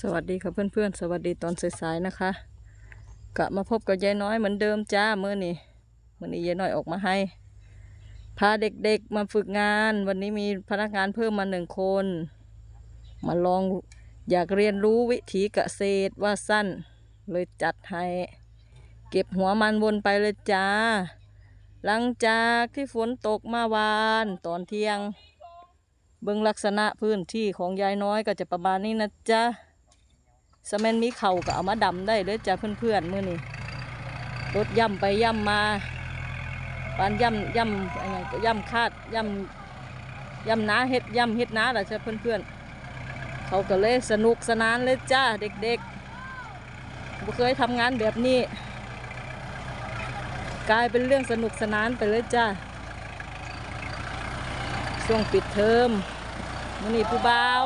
สวัสดีค่ะเพื่อนๆ สวัสดีตอนสายๆนะคะกะมาพบกับยายน้อยเหมือนเดิมจ้าเมื่อนี้มื่อนี้ยายน้อยออกมาให้ พาเด็กๆมาฝึกงาน วันนี้มีพนักงานเพิ่มมาหนึ่งคน มาลองอยากเรียนรู้วิถีเกษตรว่าสั้น เลยจัดให้ เก็บหัวมันวนไปเลยจ้า หลังจากที่ฝนตกเมาวานตอนเที่ยง เบิ่งลักษณะพื้นที่ของยายน้อยก็จะประมาณนี้นะจ๊ะสแมนมีเข่าก็เอามาดำได้เด้อจ้ะเพื่อนๆมื้อนี้รถย่ำไปย่ำมาปานย่ำย่ำอะไรก็ย่ำคาดย่ำย่ำนาเฮ็ดย่ำเฮ็ดนาล่ะจ้ะเพื่อนๆเขาก็เลยสนุกสนานเลยจ้าเด็กๆบ่เคยทำงานแบบนี้ กลายเป็นเรื่องสนุกสนานไปเลยจ้า ช่วงปิดเทอมมันนี่ผู้บ่าว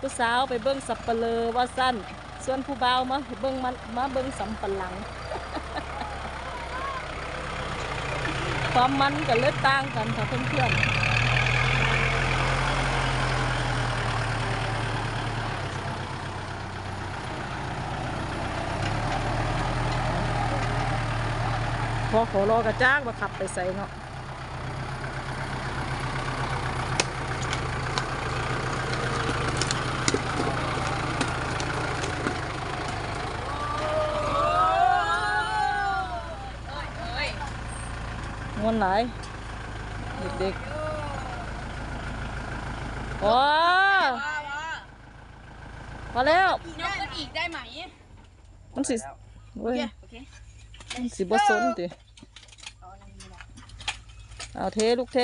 ผู้สาวไปเบิ้งสับปะเลอว่าสั้น ส่วนผู้บ่าวมาเบิ้งมันมาเบิ้งสำปะหลัง ความมันกับเลือดต่างกันค่ะเพื่อนๆพอขอรอกระจ้างมาขับไปใส่เนาะ งวนหลายเด็กๆโอ้มาแล้วยกขึ้นอีกได้ไหมมันสิเว้ยโอเคมันสิบ่สนติเอาเทลูกเท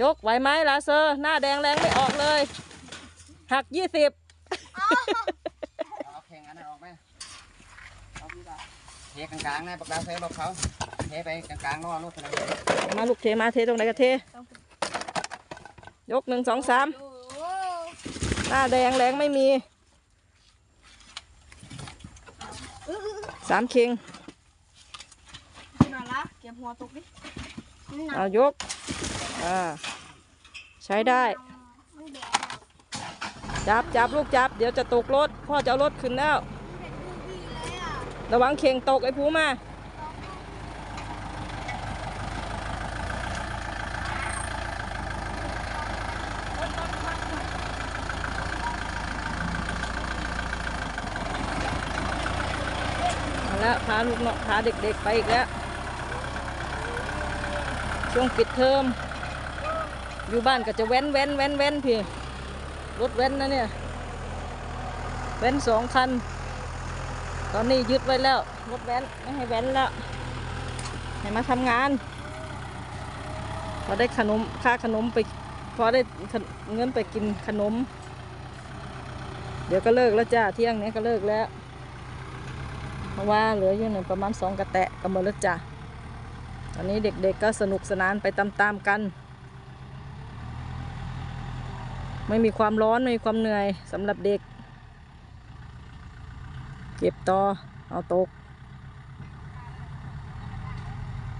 ยกไหวไหมลาเซอร์ หน้าแดงแรงไม่ออกเลย หักยี่สิบเอาแข่งอันนั้นออกไหมเอาพี่ละเทกลางๆนะปากกาใส่รถเขา เทไปกลางๆรอรถอะไรมาลูกเทมาเทตรงไหนก็เท ยกหนึ่งสองสามหน้าแดงแรงไม่มีสามคิงน่ารักเก็บหัวตกดิเอายกอ่าใช้ได้ จับจับลูกจับ เดี๋ยวจะตกรถ พ่อจะเอารถขึ้นแล้ว ระวังเข่งตกไอ้ผูมา เอาละพาลูกเนาะพาเด็กๆไปอีกแล้ว ช่วงปิดเทอม อยู่บ้านก็จะแว้นแว้นแว้นแว้นพี่รถแว้นนะเนี่ยแว้นสองคัน ตอนนี้ยึดไว้แล้วรถแว้นไม่ให้แว้นแล้วให้มาทำงานพอได้ขนมค่าขนมไปพอได้เงินไปกินขนม เดี๋ยวก็เลิกแล้วจ้าเที่ยงนี้ก็เลิกแล้ว เพราะว่าเหลืออยู่หนึ่งประมาณสองกระแตะก็หมดแล้วจ้าตอนนี้เด็กๆก็สนุกสนานไปตามๆกัน ไม่มีความร้อนไม่มีความเหนื่อยสำหรับเด็ก เก็บต่อเอาตก